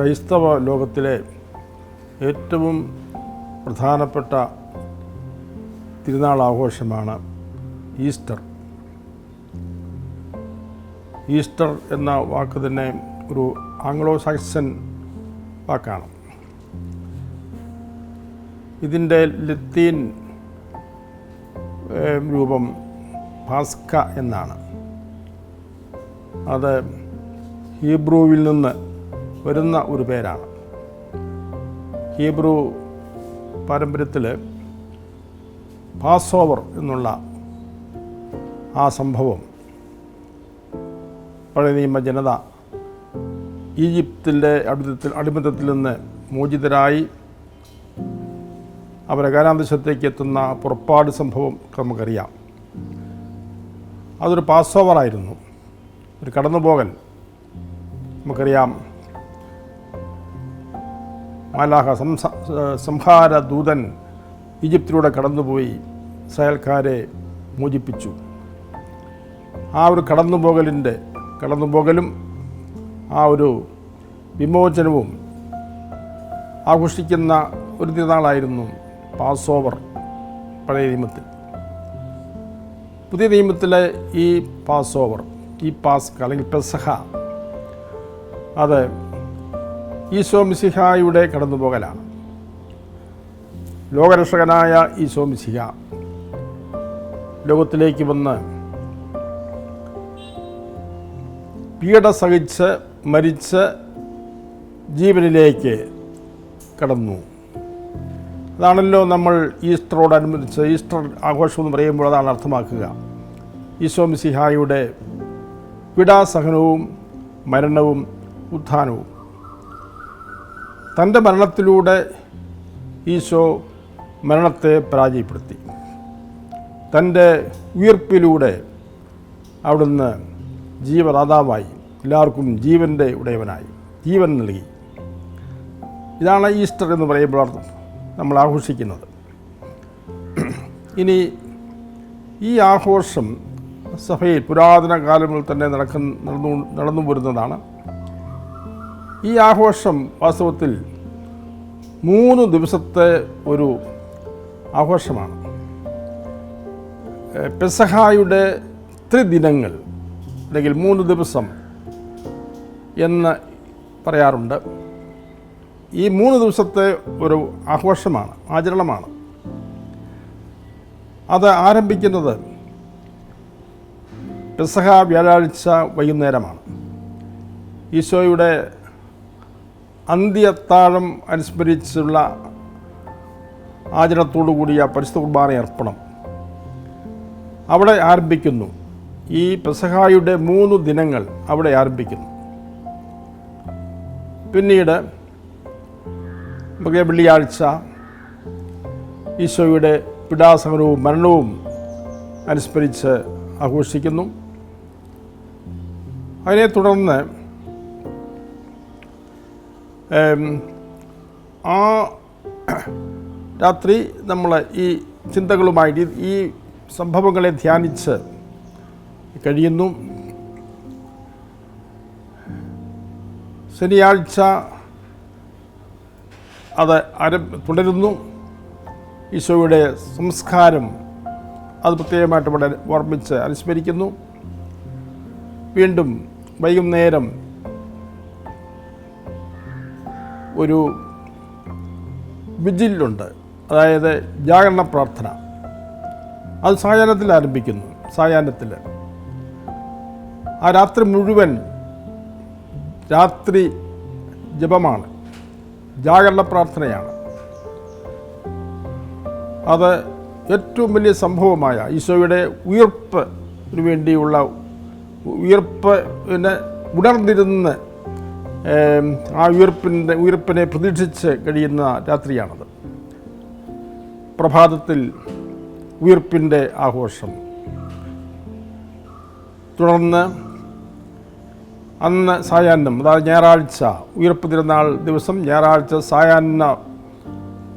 ക്രൈസ്തവ ലോകത്തിലെ ഏറ്റവും പ്രധാനപ്പെട്ട തിരുനാൾ ആഘോഷമാണ് ഈസ്റ്റർ. ഈസ്റ്റർ എന്ന വാക്ക് തന്നെ ഒരു ആംഗ്ലോ സാക്സൺ വാക്കാണ്. ഇതിന്റെ ലത്തീൻ രൂപം ഭാസ്ക എന്നാണ്. അത് ഹീബ്രുവിൽ നിന്ന് വരുന്ന ഒരു പേരാണ്. ഹീബ്രു പാരമ്പര്യത്തിൽ പാസ് ഓവർ എന്നുള്ള ആ സംഭവം പഴയ നിയമ ജനത ഈജിപ്തിന്റെ അടിമത്തത്തിൽ അടിമത്തത്തിൽ നിന്ന് മോചിതരായി അവരെ കാരാന്തശത്തേക്ക് എത്തുന്ന പുറപ്പാട് സംഭവം നമുക്കറിയാം. അതൊരു പാസ് ഓവറായിരുന്നു ഒരു കടന്നുപോകൽ നമുക്കറിയാം. മാലാഹ സംഹാര ദൂതൻ ഈജിപ്തിലൂടെ കടന്നുപോയി ഇസ്രായേൽക്കാരെ മോചിപ്പിച്ചു. ആ ഒരു കടന്നുപോകലിന്റെ കടന്നുപോകലും ആ ഒരു വിമോചനവും ആഘോഷിക്കുന്ന ഒരു തിരുനാളായിരുന്നു പാസ് ഓവർ പഴയ നിയമത്തിൽ. പുതിയ നിയമത്തിലെ ഈ പാസ് ഓവർ ഈ പാസ്ക അല്ലെങ്കിൽ പെസഹ അത് ഈശോ മിസിഹായുടെ കടന്നുപോകലാണ്. ലോകരക്ഷകനായ ഈശോ മിസിഹ ലോകത്തിലേക്ക് വന്ന് പീഡ സഹിച്ച് മരിച്ച് ജീവനിലേക്ക് കടന്നു. അതാണല്ലോ നമ്മൾ ഈസ്റ്ററോടനുബന്ധിച്ച് ഈസ്റ്റർ ആഘോഷം എന്ന് പറയുമ്പോൾ അതാണ് അർത്ഥമാക്കുക. ഈശോ മിസിഹായുടെ പിടാസഹനവും മരണവും ഉത്ഥാനവും. തന്റെ മരണത്തിലൂടെ ഈശോ മരണത്തെ പരാജയപ്പെടുത്തി. തന്റെ ഉയർപ്പിലൂടെ അവിടുന്ന് ജീവദാതാവായി എല്ലാവർക്കും ജീവന്റെ ഉടയവനായി ജീവൻ നൽകി. ഇതാണ് ഈസ്റ്റർ എന്ന് പറയുമ്പോൾ നമ്മൾ ആഘോഷിക്കുന്നത്. ഇനി ഈ ആഘോഷം സഭയിൽ പുരാതന കാലങ്ങളിൽ തന്നെ നടക്കുന്ന നടന്നു നടന്നു വരുന്നതാണ് ഈ ആഘോഷം വാസ്തവത്തിൽ മൂന്ന് ദിവസത്തെ ഒരു ആഘോഷമാണ്. പെസഹായുടെ ത്രിദിനങ്ങൾ അല്ലെങ്കിൽ മൂന്ന് ദിവസം എന്ന് പറയാറുണ്ട്. ഈ മൂന്ന് ദിവസത്തെ ഒരു ആഘോഷമാണ് ആചരണമാണ്. അത് ആരംഭിക്കുന്നത് പെസഹ വ്യാഴാഴ്ച വൈകുന്നേരമാണ്. ഈശോയുടെ അന്ത്യത്താഴം അനുസ്മരിച്ചുള്ള ആചരണത്തോടു കൂടിയ പരിശുദ്ധ കുർബാന അർപ്പണം. അവിടെ ആരംഭിക്കുന്നു. ഈ പെസഹായുടെ മൂന്ന് ദിനങ്ങൾ അവിടെ ആരംഭിക്കുന്നു. പിന്നീട് നമുക്ക് വെള്ളിയാഴ്ച ഈശോയുടെ പിടാസമരവും മരണവും അനുസ്മരിച്ച് ആഘോഷിക്കുന്നു. അതിനെ തുടർന്ന് ആ രാത്രി നമ്മൾ ഈ ചിന്തകളുമായിട്ട് ഈ- സംഭവങ്ങളെ ധ്യാനിച്ച് കഴിയുന്നു. ശനിയാഴ്ച അത് ആര തുടരുന്നു. ഈശോയുടെ സംസ്കാരം അത് പ്രത്യേകമായിട്ട് ഇവിടെ ഓർമ്മിച്ച് അനുസ്മരിക്കുന്നു. വീണ്ടും വൈകുന്നേരം ഒരു വിജിലുണ്ട് അതായത് ജാഗരണ പ്രാർത്ഥന. അത് സായാഹ്നത്തിൽ ആരംഭിക്കുന്നു. സായാഹ്നത്തിൽ ആ രാത്രി മുഴുവൻ രാത്രി ജപമാണ്. ജാഗരണ പ്രാർത്ഥനയാണ്. അത് ഏറ്റവും വലിയ സംഭവമായ ഈശോയുടെ ഉയർപ്പിന് വേണ്ടിയുള്ള ഉയർപ്പിനെ ഉണർന്നിരുന്ന് ആ ഉയർപ്പിന്റെ ഉയർപ്പിനെ പ്രതീക്ഷിച്ച് കഴിയുന്ന രാത്രിയാണത്. പ്രഭാതത്തിൽ ഉയർപ്പിന്റെ ആഘോഷം. തുടർന്ന് അന്ന് സായാഹ്നം അതായത് ഞായറാഴ്ച ഉയർപ്പ് തിരുനാൾ ദിവസം ഞായറാഴ്ച സായാഹ്ന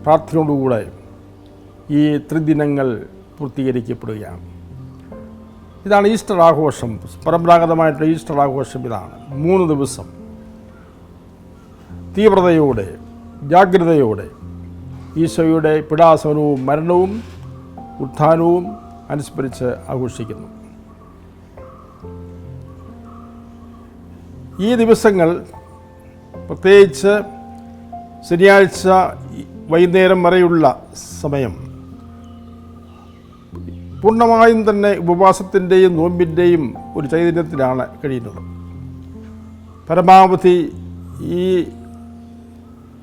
പ്രാർത്ഥനയോടുകൂടെ ഈ ത്രിദിനങ്ങൾ പൂർത്തീകരിക്കപ്പെടുകയാണ്. ഇതാണ് ഈസ്റ്റർ ആഘോഷം. പരമ്പരാഗതമായിട്ടുള്ള ഈസ്റ്റർ ആഘോഷം ഇതാണ്. മൂന്ന് ദിവസം. തീവ്രതയോടെ ജാഗ്രതയോടെ ഈശോയുടെ പിടാസനവും മരണവും ഉത്ഥാനവും അനുസ്മരിച്ച് ആഘോഷിക്കുന്നു. ഈ ദിവസങ്ങൾ പ്രത്യേകിച്ച് ശനിയാഴ്ച വൈകുന്നേരം വരെയുള്ള സമയം പൂർണമായും തന്നെ ഉപവാസത്തിന്റെയും നോമ്പിന്റെയും ഒരു ചൈതന്യത്തിലാണ് കഴിയുന്നത്. പരമാവധി ഈ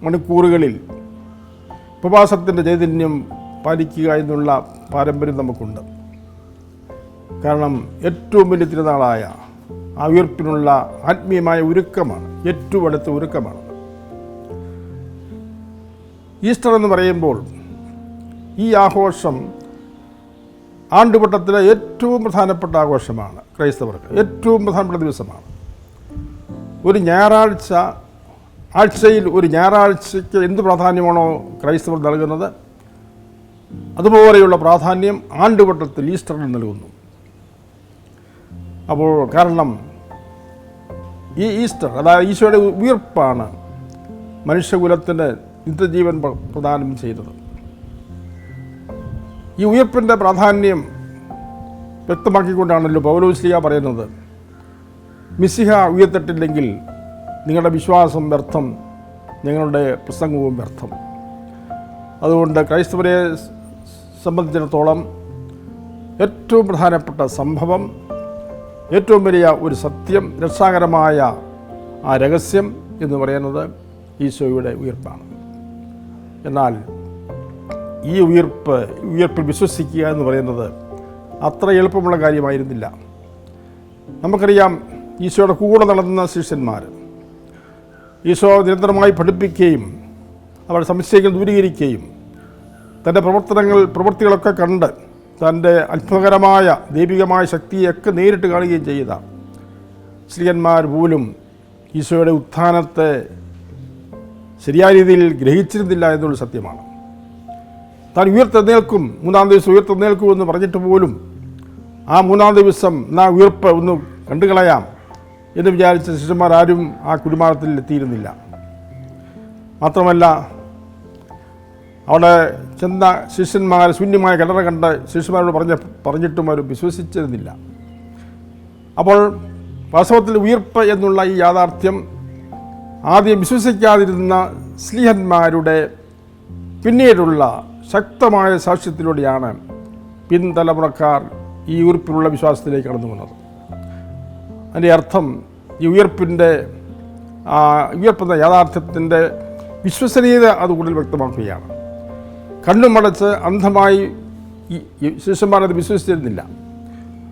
മണിക്കൂറുകളിൽ ഉപവാസത്തിന്റെ ചൈതന്യം പാലിക്കുക എന്നുള്ള പാരമ്പര്യം നമുക്കുണ്ട്. കാരണം ഏറ്റവും വലിയ തിരുനാളായ ആ ഉയർപ്പിനുള്ള ആത്മീയമായ ഒരുക്കമാണ് ഏറ്റവും അടുത്ത ഒരുക്കമാണ്. ഈസ്റ്റർ എന്ന് പറയുമ്പോൾ ഈ ആഘോഷം ആണ്ടുവട്ടത്തിലെ ഏറ്റവും പ്രധാനപ്പെട്ട ആഘോഷമാണ് ക്രൈസ്തവർക്ക് ഏറ്റവും പ്രധാനപ്പെട്ട ദിവസമാണ്. ഒരു ഞായറാഴ്ച ആഴ്ചയിൽ ഒരു ഞായറാഴ്ചയ്ക്ക് എന്ത് പ്രാധാന്യമാണോ ക്രൈസ്തവർ നൽകുന്നത്? അതുപോലെയുള്ള പ്രാധാന്യം ആണ്ടുവട്ടത്തിൽ ഈസ്റ്ററിന് നൽകുന്നു. അപ്പോൾ കാരണം ഈ ഈസ്റ്റർ അതായത് ഈശോയുടെ ഉയർപ്പാണ് മനുഷ്യകുലത്തിന് നിത്യജീവൻ പ്ര- പ്രദാനം ചെയ്തത്. ഈ ഉയർപ്പിന്റെ പ്രാധാന്യം വ്യക്തമാക്കിക്കൊണ്ടാണല്ലോ പൗലോസ്ലിയ പറയുന്നത്. മിസിഹ ഉയർത്തിട്ടില്ലെങ്കിൽ നിങ്ങളുടെ വിശ്വാസം വ്യർത്ഥം നിങ്ങളുടെ പ്രസംഗവും വ്യർത്ഥം. അതുകൊണ്ട് ക്രൈസ്തവരെ സംബന്ധിച്ചിടത്തോളം ഏറ്റവും പ്രധാനപ്പെട്ട സംഭവം ഏറ്റവും വലിയ ഒരു സത്യം രക്ഷാകരമായ ആ രഹസ്യം എന്ന് പറയുന്നത് ഈശോയുടെ ഉയർപ്പാണ്. എന്നാൽ ഈ ഉയർപ്പ് ഉയർപ്പിൽ വിശ്വസിക്കുക എന്ന് പറയുന്നത് അത്ര എളുപ്പമുള്ള കാര്യമായിരുന്നില്ല. നമുക്കറിയാം ഈശോയുടെ കൂടെ നടന്ന ശിഷ്യന്മാർ ഈശോ നിരന്തരമായി പഠിപ്പിക്കുകയും അവരുടെ സംശയങ്ങൾ ദൂരീകരിക്കുകയും തന്റെ പ്രവർത്തനങ്ങൾ പ്രവൃത്തികളൊക്കെ കണ്ട് തന്റെ അത്ഭുതകരമായ ദൈവികമായ ശക്തിയൊക്കെ നേരിട്ട് കാണുകയും ചെയ്ത ശ്രീയന്മാർ പോലും ഈശോയുടെ ഉത്ഥാനത്തെ ശരിയായ രീതിയിൽ ഗ്രഹിച്ചിരുന്നില്ല എന്നുള്ള സത്യമാണ്. താൻ ഉയർത്തെന്നേൽക്കും മൂന്നാം ദിവസം ഉയർത്തെഴുന്നേൽക്കും എന്ന് പറഞ്ഞിട്ട് പോലും ആ മൂന്നാം ദിവസം നാ ഉയർപ്പ് ഒന്ന് കണ്ടുകളയാം. എന്ന് വിചാരിച്ച ശിഷ്യന്മാർ ആരും ആ കുടിമാനത്തിൽ എത്തിയിരുന്നില്ല. മാത്രമല്ല അവിടെ ചെന്ന ശിഷ്യന്മാർ ശൂന്യമായ കിണറ കണ്ട് ശിഷ്യന്മാരോട് പറഞ്ഞ പറഞ്ഞിട്ടും അവർ വിശ്വസിച്ചിരുന്നില്ല. അപ്പോൾ വാസ്തവത്തിൽ ഉയർപ്പ് എന്നുള്ള ഈ യാഥാർത്ഥ്യം ആദ്യം വിശ്വസിക്കാതിരുന്ന സ്ലീഹന്മാരുടെ പിന്നീടുള്ള ശക്തമായ സാക്ഷ്യത്തിലൂടെയാണ് പിൻതലമുറക്കാർ ഈ ഉയർപ്പിലുള്ള വിശ്വാസത്തിലേക്ക് കടന്നു വന്നത് അതിന്റെ അർത്ഥം ഈ ഉയർപ്പിന്റെ ഉയർപ്പെന്ന യാഥാർത്ഥ്യത്തിന്റെ വിശ്വസനീയത അത് കൂടുതൽ വ്യക്തമാക്കുകയാണ്. കണ്ണും അടച്ച് അന്ധമായി ശിഷ്യന്മാരത് വിശ്വസിച്ചിരുന്നില്ല.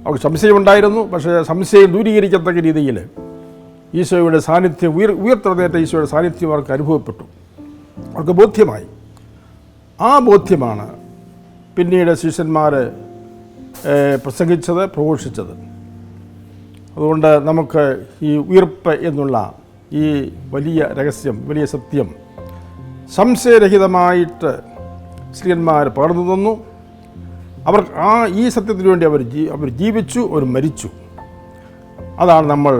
അവർക്ക് സംശയമുണ്ടായിരുന്നു പക്ഷേ സംശയം ദൂരീകരിക്കത്തക്ക രീതിയിൽ ഈശോയുടെ സാന്നിധ്യം ഉയർ ഉയർത്തെഴുന്നേറ്റ ഈശോയുടെ സാന്നിധ്യം അവർക്ക് അനുഭവപ്പെട്ടു. അവർക്ക് ബോധ്യമായി. ആ ബോധ്യമാണ് പിന്നീട് ശിഷ്യന്മാർ പ്രസംഗിച്ചത് പ്രഘോഷിച്ചത്. അതുകൊണ്ട് നമുക്ക് ഈ ഉയർപ്പ് എന്നുള്ള ഈ വലിയ രഹസ്യം വലിയ സത്യം സംശയരഹിതമായിട്ട് സ്ത്രീയന്മാർ പകർന്നു തന്നു. അവർ ആ ഈ സത്യത്തിന് വേണ്ടി അവർ ജീ അവർ ജീവിച്ചു അവർ മരിച്ചു. അതാണ് നമ്മൾ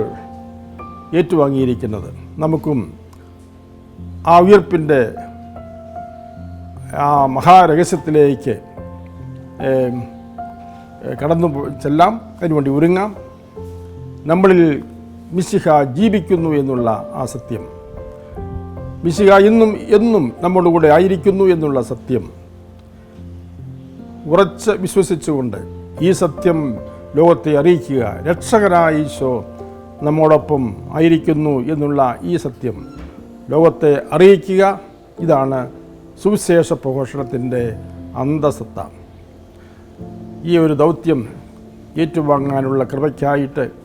ഏറ്റുവാങ്ങിയിരിക്കുന്നത്. നമുക്കും ആ ഉയർപ്പിന്റെ ആ മഹാരഹസ്യത്തിലേക്ക് കടന്നു ചെല്ലാം. അതിനുവേണ്ടി ഒരുങ്ങാം. നമ്മളിൽ മിശിഹ ജീവിക്കുന്നു എന്നുള്ള ആ സത്യം. മിശിഹ ഇന്നും എന്നും നമ്മുടെ കൂടെ ആയിരിക്കുന്നു എന്നുള്ള സത്യം. ഉറച്ച് വിശ്വസിച്ചുകൊണ്ട് ഈ സത്യം ലോകത്തെ അറിയിക്കുക. രക്ഷകനായ ഈശോ നമ്മോടൊപ്പം ആയിരിക്കുന്നു എന്നുള്ള ഈ സത്യം ലോകത്തെ അറിയിക്കുക. ഇതാണ് സുവിശേഷ പ്രഘോഷണത്തിന്റെ അന്തസത്ത. ഈ ഒരു ദൗത്യം ഏറ്റുവാങ്ങാനുള്ള കൃപയ്ക്കായിട്ട്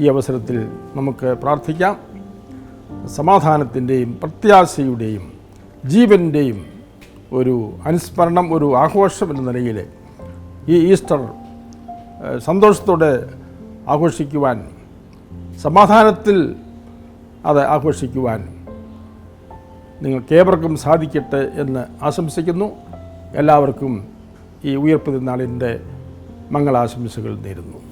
ഈ അവസരത്തിൽ നമുക്ക് പ്രാർത്ഥിക്കാം. സമാധാനത്തിന്റെയും പ്രത്യാശയുടെയും ജീവന്റെയും ഒരു അനുസ്മരണം ഒരു ആഘോഷം എന്ന നിലയിൽ ഈ ഈസ്റ്റർ സന്തോഷത്തോടെ ആഘോഷിക്കുവാൻ സമാധാനത്തിൽ അത് ആഘോഷിക്കുവാൻ നിങ്ങൾക്കേവർക്കും സാധിക്കട്ടെ എന്ന് ആശംസിക്കുന്നു. എല്ലാവർക്കും ഈ ഉയർപ്പ് തിരുനാളിന്റെ മംഗളാശംസകൾ നേരുന്നു.